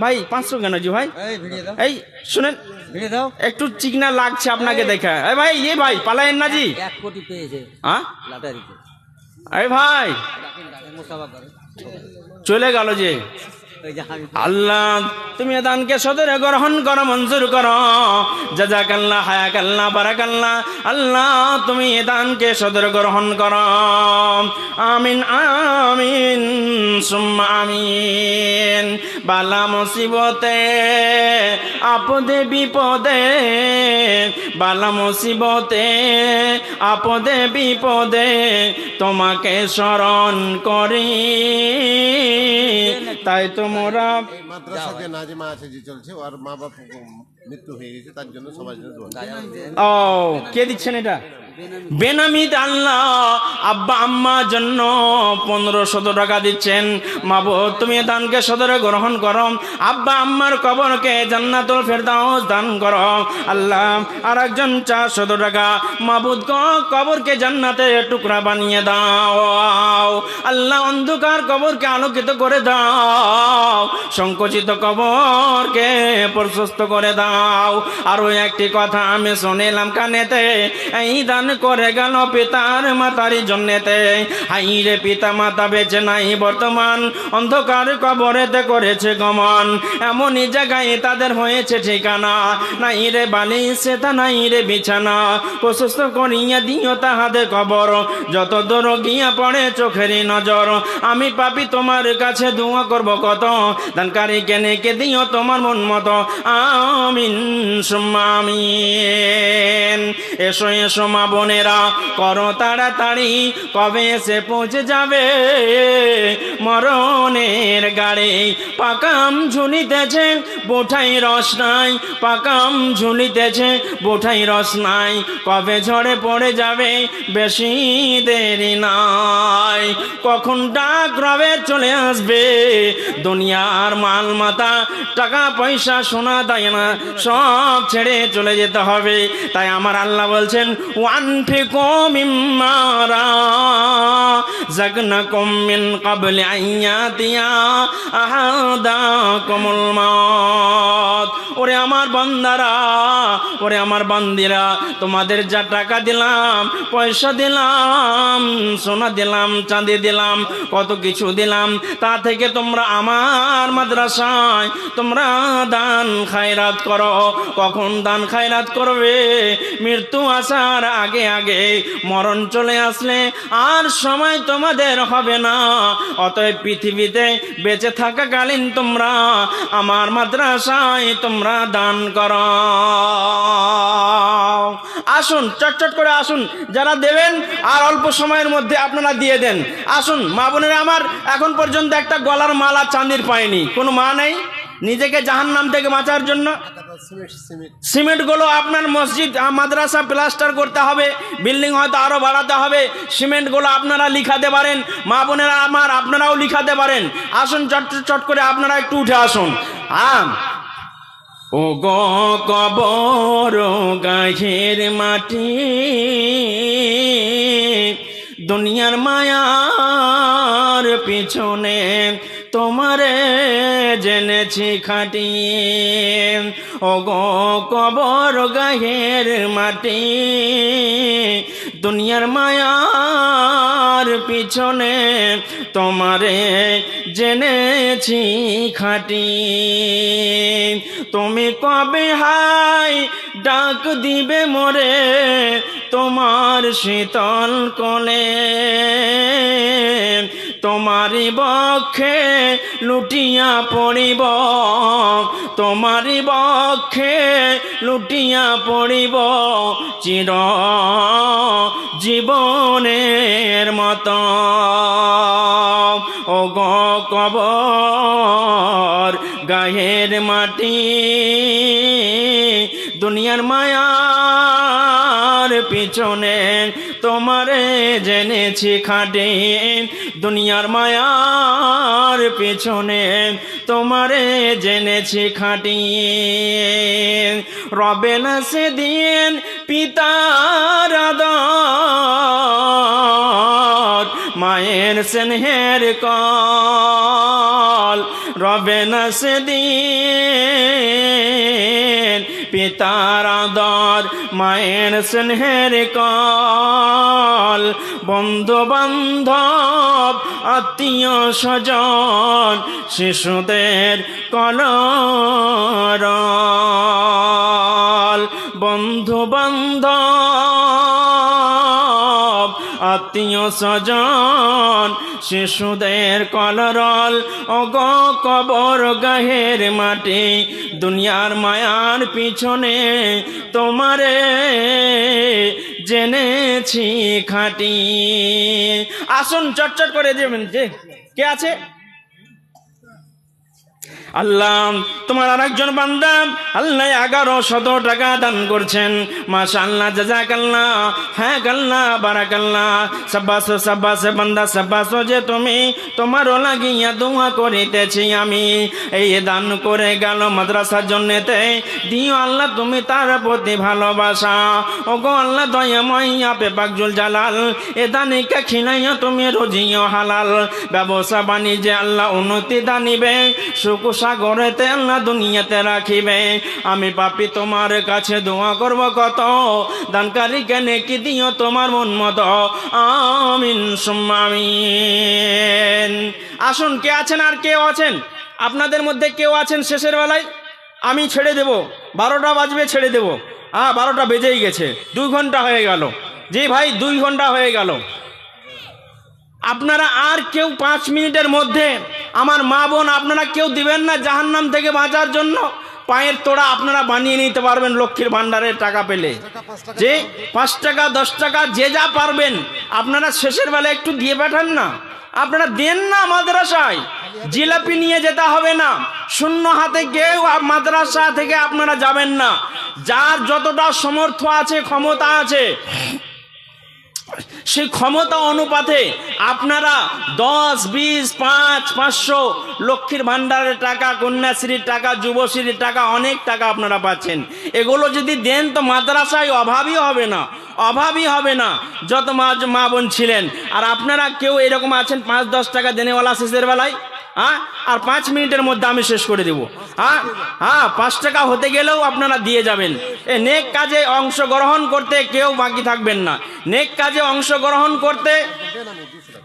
ভাই পাঁচশো কেন জি ভাই? এই শুনেন। একটু চিকনা লাগছে আপনাকে দেখা। এ ভাই এ ভাই পালায়েন না জি। এক কোটি পেয়েছে হ্যাঁ? ভাই। চলে গেল যে। আল্লাহ তুমি দানকে সদরে গ্রহণ করো মঞ্জুর করো। জাজাকাল্লাহ হায়াকাল্লাহ বারাকাল্লাহ। আল্লাহ তুমি দানকে সদরে গ্রহণ করো। আমিন আমিন সুম্মা আমিন। বালা মুসিবতে আপদে বিপদে বালা মুসিবতে আপদে বিপদে তোমাকে স্মরণ করি। তাই তোমরা এই মাদ্রাসা যে নাজিমা আছে যে চলছে ওর মা বাপ মৃত্যু হয়ে গেছে, তার জন্য সবার জন্য। ও, কে দিচ্ছেন এটা? বেনামিদ আল্লাহ, আব্বা আম্মা জন্য পনেরোশত টাকা দিচ্ছেন। মাবো তুমি দানকে সদরে গ্রহণ করো। আব্বা আম্মার কবরকে জান্নাতুল দান করো। আল্লাহ আর একজন চারশত টাকা। মাবুদ কবরকে জান্নাতে টুকরা বানিয়ে দাও। আল্লাহ, অন্ধকার কবরকে আলোকিত করে দাও। সংকুচিত কবরকে প্রশস্ত করে দাও। আরও একটি কথা আমি শুনিলাম কানেতে। এই দান করে গেল পিতার মাতারি জন্যেতে। হাই রে পিতা, মাতা বেঁচে নাই বর্তমান। অন্ধকার কবরেতে করেছে গমন। এমনই জায়গায় তাদের হয়েছে ঠিকানা। নাই রে বালি, সেটা নাই রে বিছানা। প্রশস্ত করিয়া দিও তাহাদের কবর। যত দূর গিয়া পড়ে চোখের নজর। আমি পাপি তোমার কাছে দোয়া করব কত? দানকারী কেনে কে দিও তোমার মন মতো। আমিন আমিন এসো এসো মা বোনেরা, করো তাড়াতাড়ি, কবে এসে পৌঁছে যাবে? মরণের গাড়ি পাকাম ঝুলিতেছে বোঠাই রস নাই, পাকাম ঝুলিতেছে, বোঠাই রস নাই। কবে ঝড়ে পড়ে যাবে বেশি দেরি নাই। কখন ডাক রবে চলে আসবে, দুনিয়ার মাল মাতা টাকা পয়সা সোনা দেয় না, সব ছেড়ে চলে যেতে হবে। তাই আমার আল্লাহ বলছেন, ওয়ান ফিকো কমিন কাবলে আইয়া দিয়া আহাদা কমল ওরে আমার বান্দারা, ওরে আমার বান্দিরা, তোমাদের যা টাকা দিলাম, পয়সা দিলাম, সোনা দিলাম, চাঁদি দিলাম, কত কিছু দিলাম, তা থেকে তোমরা আমার মাদ্রাসায় তোমরা দান খায়রাত করো। কখন দান খায়রাত করবে? মৃত্যু আসার আগে আগে মরণ চলে আসলে আর সময় তোমাদের হবে না। অতএব পৃথিবীতে বেঁচে থাকাকালীন তোমরা আমার মাদ্রাসায় তোমরা দান করো। আসুন, চটচট করে আসুন, যারা দেবেন, আর অল্প সময়ের মধ্যে আপনারা দিয়ে দেন। আসুন, মা বোনেরা আমার, এখন পর্যন্ত একটা গলার মালা চাঁদির পায়নি। কোনো মা নেই? নিজেকে জাহান নাম থেকে বাঁচার জন্য সিমেন্ট সিমেন্ট সিমেন্টগুলো আপনার মসজিদ মাদ্রাসা প্লাস্টার করতে হবে, বিল্ডিং হয়তো আরও বাড়াতে হবে সিমেন্টগুলো আপনারা লিখাতে পারেন, মা বোনেরা আমার আপনারাও লিখাতে পারেন। আসুন, চট চট করে আপনারা একটু উঠে আসুন। হ্যাঁ ও গো কবর গাছের মাটি, দুনিয়ার মায়ার পিছনে তোমারে জেনেছি খাটি। ও গো কবর গাহের মাটি, দুনিয়ার মায়ার পিছনে তোমারে জেনেছি খাটি। তুমি কবে হাই ডাক দিবে মোরে তোমার শীতল কোলে তোমারি বক্ষে লুটিয়া পড়িব, তোমারি বক্ষে লুটিয়া পড়িব, চির জীবনের মত। ও গ কবর গায়ের মাটি, দুনিয়ার মায়ার পিছনে তোমারে জেনেছি খাটে। দুনিয়ার মায়ার পেছনে তোমারে জেনেছি খাটি রবে না সেদিন পিতার মায়ের স্নেহের কল। রবে না সেদিন পিতার আদর মায়ের স্নেহের কল। বন্ধু বান্ধব আত্মীয় স্বজন শিশুদের কল বন্ধু বান্ধব আত্মীয় স্বজন, শিশুদের কলরল অগ কবর গাহের মাটি, দুনিয়ার মায়ার পিছনে তোমারে জেনেছি খাটি। আসুন চটচট করে দেবেন যে কে আছে? আল্লাহ, তোমার আর একজন বান্দা আল্লাহ এগারো শত টাকা দান করছেন। মাশা আল্লাহ জাজাক আল্লাহ হ্যাঁ কাল্লা বারাক আল্লাহ সাব্বাস সাব্বাস, বান্দা, সাব্বাস যে তুমি, তোমারও লাগিয়া দোয়া করিতেছি আমি। এই দান করে গেল মাদ্রাসার জন্যেতে। দিও আল্লাহ, তুমি তার প্রতি ভালোবাসা। ও গো আল্লাহ দয়াময় আপে পাকজুল জালাল, এ দানিকা খিনাইয়া তুমি রোজিও হালাল। ব্যবসা বাণিজ্যে আল্লাহ উন্নতি দানিবে। সুখ সাগরেতে আল্লাহ দুনিয়াতে রাখিবে। আমি পাপি, তোমার কাছে দোয়া করব কত? দানকারী জ্ঞানে কি দিও তোমার মন মতো। আমিন, সুম্মা আসুন, কে আছেন আর কেউ আছেন? আপনাদের মধ্যে কেউ আছেন শেষের বেলায়? আমি ছেড়ে দেব। বারোটা বাজবে, ছেড়ে দেব। হ্যাঁ বারোটা বেজেই গেছে। দুই ঘণ্টা হয়ে গেল। জি ভাই, দুই ঘণ্টা হয়ে গেল। আপনারা আর কেউ পাঁচ মিনিটের মধ্যে আমার মা বোন আপনারা কেউ দিবেন না জাহান্নাম থেকে বাঁচার জন্য। পায়ের তোড়া আপনারা বানিয়ে নিতে পারবেন লক্ষ্মীর ভাণ্ডারের টাকা পেলে। যে পাঁচ টাকা, দশ টাকা, যে যা পারবেন, আপনারা শেষের বেলা একটু দিয়ে পাঠান না। আপনারা দেন না মাদ্রাসায়। জিলাপি নিয়ে যেতে হবে না। শূন্য হাতে কেউ মাদ্রাসা থেকে আপনারা যাবেন না। যার যতটা সমর্থ আছে, ক্ষমতা আছে সেই ক্ষমতা অনুপাতে আপনারা দশ, বিশ, পাঁচ, পাঁচশো লক্ষ্মীর ভাণ্ডারের টাকা, কন্যাশ্রীর টাকা, যুবশ্রীর টাকা, অনেক টাকা আপনারা পাচ্ছেন। এগুলো যদি দেন তো মাদ্রাসায় অভাবই হবে না, অভাবই হবে না, যত মা মা বোন ছিলেন। আর আপনারা কেউ এরকম আছেন, পাঁচ, দশ টাকা দেনেওয়ালা শেষের বেলায়? হ্যাঁ? আর পাঁচ মিনিটের মধ্যে আমি শেষ করে দেবো। হ্যাঁ? হ্যাঁ পাঁচ টাকা হতে গেলেও আপনারা দিয়ে যাবেন। এ নেক কাজে অংশগ্রহণ করতে কেউ বাকি থাকবেন না। নেক কাজে অংশগ্রহণ করতে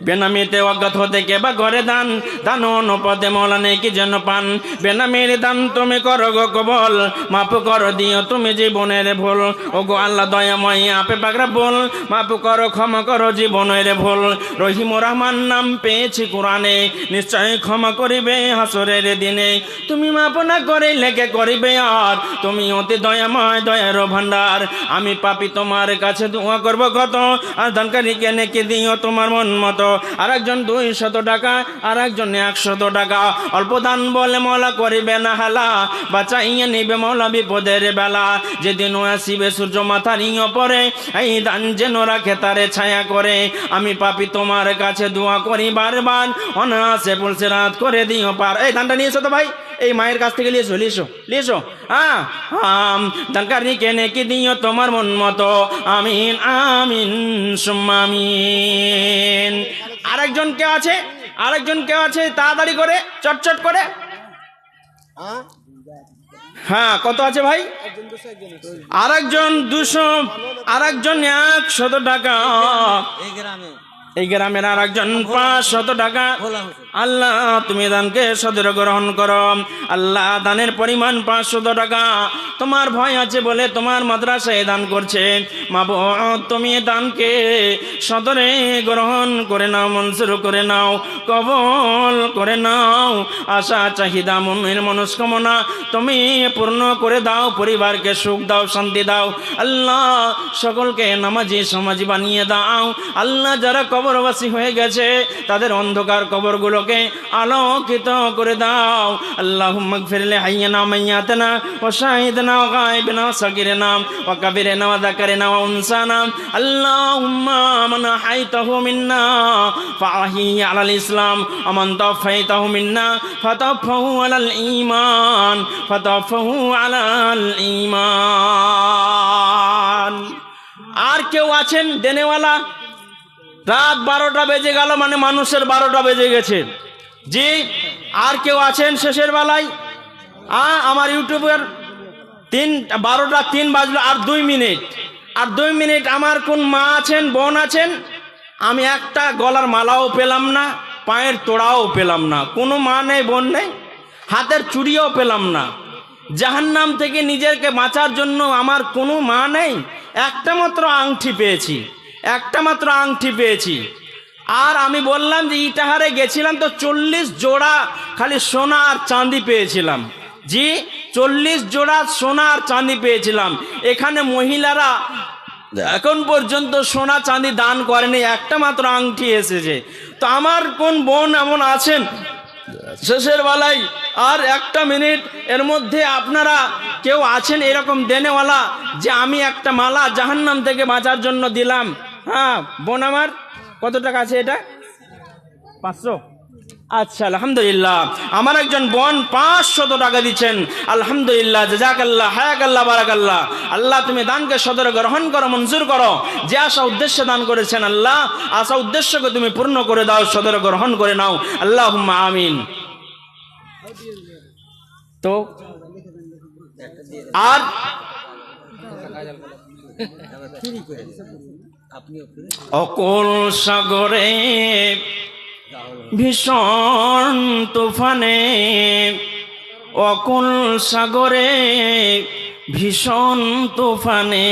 বেনামিতে অজ্ঞাত হতে কে বা ঘরে দান? দান অনুপদে নেই কি যেন পান? বেনামির দান তুমি করো গো কবল মাপ করো দিও তুমি জীবনের ভুল। ও গো আল্লাহ দয়াময়, আপে পাকরা বল মাপ করো, ক্ষমা করো জীবনের ভুল। রহিম রহমান নাম পেয়েছি কোরআনে নিশ্চয় ক্ষমা করিবে হাসরের দিনে। তুমি মাপ না করে লেগে করিবে আর? তুমি অতি দয়াময়, দয়ার ভান্ডার আমি পাপি তোমার কাছে দোয়া করব কত আর দানকারী কেনে কে দিও তোমার মন মতো। আর একজন দুই শত টাকা আর একজন একশত টাকা। অল্প দান বলে মলা করিবে না হালা বাচ্চা ইয়ে নিবে মলা বিপদের বেলা। যেদিন আসিবে সূর্য মাথার ইয় পরে এই দান যেন রাখে তারে ছায়া করে। আমি পাপি তোমার কাছে দোয়া করি বারবার অনাসে বলছে রাত করে দিও পার। এই দানটা নিয়েছো তো ভাই? এই মায়ের কাছ থেকে লিয়েছো লিয়েছো লিয়েছো? হ্যাঁ? আম দানকার নিকে নেকি দিও তোমার মন মতো। আমিন আমিন সুম্মা আমিন। আরেকজন কেউ আছে? আরেকজন কেউ আছে? তাড়াতাড়ি করে চটচট করে। হ্যাঁ কত আছে ভাই? আরেকজন দুশো আরেকজন একশত টাকা। এই গ্রামে। এই গ্রামের আর একজন পাঁচ শত টাকা আল্লাহ, তুমি দানকে সদর গ্রহণ করো। আল্লাহ দানের পরিমাণ পাঁচশো টাকা। তোমার ভয় আছে বলে তোমার মাদ্রাসায় দান করছে। মা তুমি দানকে সদরে গ্রহণ করে নাও মনসুর করে নাও, কবল করে নাও। আশা, চাহিদা, মনের মনস্কামনা তুমি পূর্ণ করে দাও, পরিবারকে সুখ দাও, শান্তি দাও। আল্লাহ, সকলকে নামাজি, সমাজি বানিয়ে দাও। আল্লাহ, যারা কবরবাসী হয়ে গেছে, তাদের অন্ধকার কবরগুলোকে আলোকিত করে দাও। আল্লাহ ফিরলে হাইয়ানা মাইয়াতনা ও শাহিদনা ও গায়েবনা ও সগিরনা ও কবিরনা ও যাকারিনা ও উনসানা। আল্লাহুম্মা মান হাইতাহু মিন্না ফাহি আলাল ইসলাম আমান তাফাইতাহু মিন্না ফাতাফাহু আলাল ঈমান ফাতাফাহু আলাল ঈমান। আর কেউ আছেন দেনেওয়ালা? রাত বারোটা বেজে গেল মানে মানুষের বারোটা বেজে গেছে। জি, আর কেউ আছেন শেষের বেলায়? আ, আমার ইউটিউবের তিন, বারোটা তিন বাজলো আর দুই মিনিট। আর দুই মিনিট আমার কোন মা আছেন, বোন আছেন? আমি একটা গলার মালাও পেলাম না, পায়ের তোড়াও পেলাম না। কোনো মা নেই, বোন নেই, হাতের চুড়িও পেলাম না। জাহান্নাম থেকে নিজেকে বাঁচার জন্য আমার কোনো মা নেই, একটা মাত্র আংটি পেয়েছি। একটা মাত্র আংটি পেয়েছি। আর আমি বললাম যে ইটাহারে গেছিলাম তো চল্লিশ জোড়া খালি সোনা আর চাঁদি পেয়েছিলাম। জি, চল্লিশ জোড়া সোনা আর চাঁদি পেয়েছিলাম। এখানে মহিলারা এখন পর্যন্ত সোনা চাঁদি দান করেনি, একটা মাত্র আংটি এসেছে। তো আমার কোন বোন এমন আছেন? শেষের বেলায় আর একটা মিনিট, এর মধ্যে আপনারা কেউ আছেন এরকম দেনেওয়ালা যে আমি একটা মালা জাহান্নাম থেকে বাঁচার জন্য দিলাম? হ্যাঁ বোন আমার কত টাকা আছে এটা? পাঁচশো। আচ্ছা আলহামদুলিল্লাহ। আমার একজন বোন পাঁচশত টাকা দিচ্ছেন। আলহামদুলিল্লাহ জাজাকাল্লাহ হায়াকাল্লাহ বারাকাল্লাহ। আল্লাহ তুমি দানকে সদর গ্রহণ করো মঞ্জুর করো। যে আশা উদ্দেশ্যে দান করেছেন আল্লাহ আশা উদ্দেশ্যকে তুমি পূর্ণ করে দাও সদর গ্রহণ করে নাও। আল্লাহ আমিন। তো আর অকল সাগরে ভীষণ তুফানে, অকুল সাগরে ভীষণ তুফানে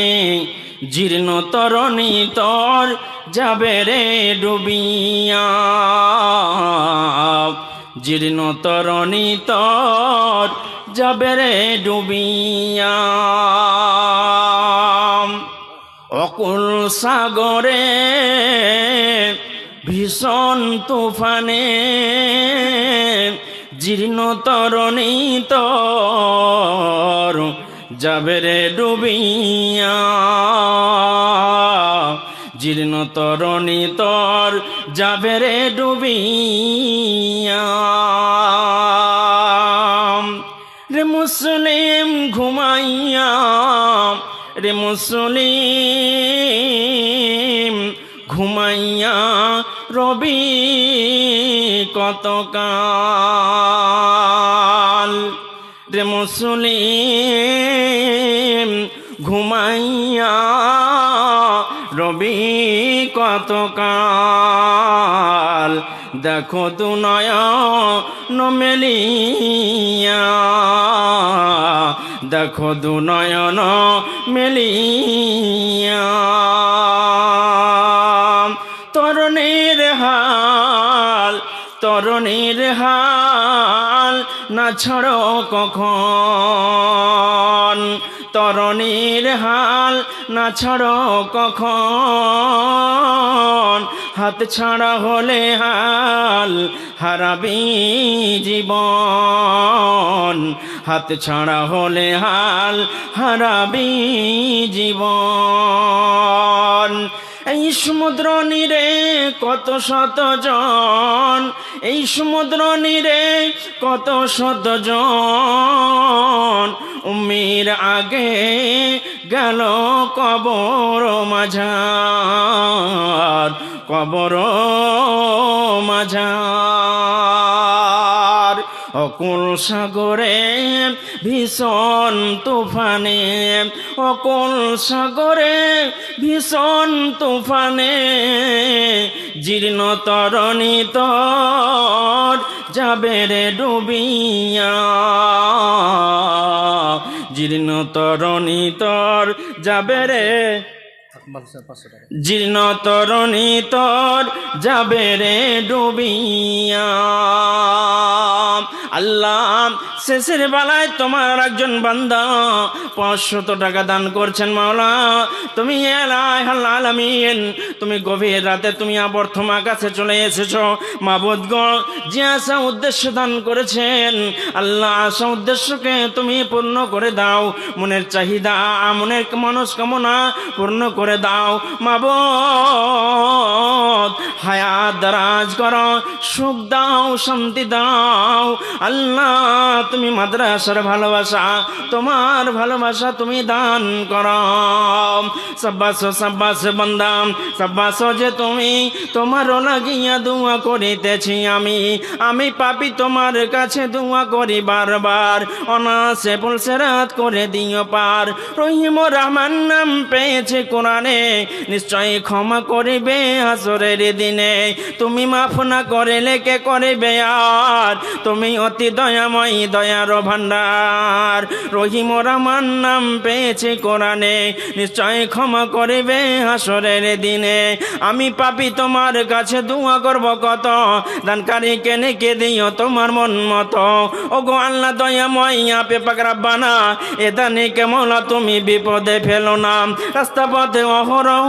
জীর্ণ তরণী তর যাবে রে ডুবিয়া। জীর্ণ তরণী তর যাবে রে ডুবিয়া। অকুল সাগরে ভীষণ তুফানে জীর্ণ তরণী তর যাবে রে ডুবিয়া। জীর্ণ তরণী তর যাবে রে ডুবিয়া। রে মুসলিম ঘুমাইয়া, রে মুসলিম কতকাল রে মুসলিম ঘুমাইয়া রবি কতকাল দেখো তু নয়ন মেলিয়া দেখো দু নয়ন মেলিয়া তরুণীর হাল না ছাড়ো কখন? তরণীর হাল না ছাড়ো কখন? হাত ছাড়া হলে হাল হারাবি জীবন। হাত ছাড়া হলে হাল হারাবি জীবন। এই সমুদ্র নীরে কত শত জন এই সমুদ্র নীরে কত শত জন উমির আগে গেল কবর মাঝার কবর মাঝার। অকুল সাগরে ভীষণ তুফানে অকুল সাগরে ভীষণ তুফানে, জীর্ণ তরণী তর যাবে রে ডুবিয়া। জীর্ণ তরণী তর যাবে রে, জীর্ণ তরণী তর যাবে রে ডুবিয়া। আল্লাহ শেষের বেলায় তোমার একজন বান্দা পাঁচশত টাকা দান করছেন মাওলা। তুমি আলামিন, তুমি গভীর রাতে তুমি আবর্থম আকাশে চলে এসেছ। মাবুদ গ যে আশা উদ্দেশ্য দান করেছেন, আল্লাহ আশা উদ্দেশ্যকে তুমি পূর্ণ করে দাও। মনের চাহিদা, মনের মনস্কামনা পূর্ণ করে দাও। মাবদ দারাজ করো, সুখ দাও, শান্তি দাও। আল্লাহ, তুমি মাদ্রাসার ভালোবাসা, তোমার ভালোবাসা তুমি দান করো। সাব্বাস সাব্বাস বন্দাম সাব্বাস যে তুমি, তোমারও লাগিয়া দোয়া করিতেছি আমি। আমি পাপি তোমার কাছে দোয়া করি বারবার। অনাসে পুলসে রাত করে দিও পার। রহিম রহমান নাম পেয়েছে কোরআনে। নিশ্চয়ই ক্ষমা করিবে হাসরের দিনে। তুমি মাফ না করিলে কে করিবে আর? তুমি অতি দয়াময়, দয়ার ভান্ডার রহিম রহমান নাম পেয়েছে কোরআনে, নিশ্চয় ক্ষমা করিবে হাসরের দিনে। আমি পাপি, তোমার কাছে দোয়া করব কত? দানকারী কেনে কে দিও তোমার মন মতো? ও গো আল্লাহ দয়াময়, আপে পাকরাব্বানা এ দানে কেমন তুমি বিপদে ফেলো না। রাস্তা পথে অহরহ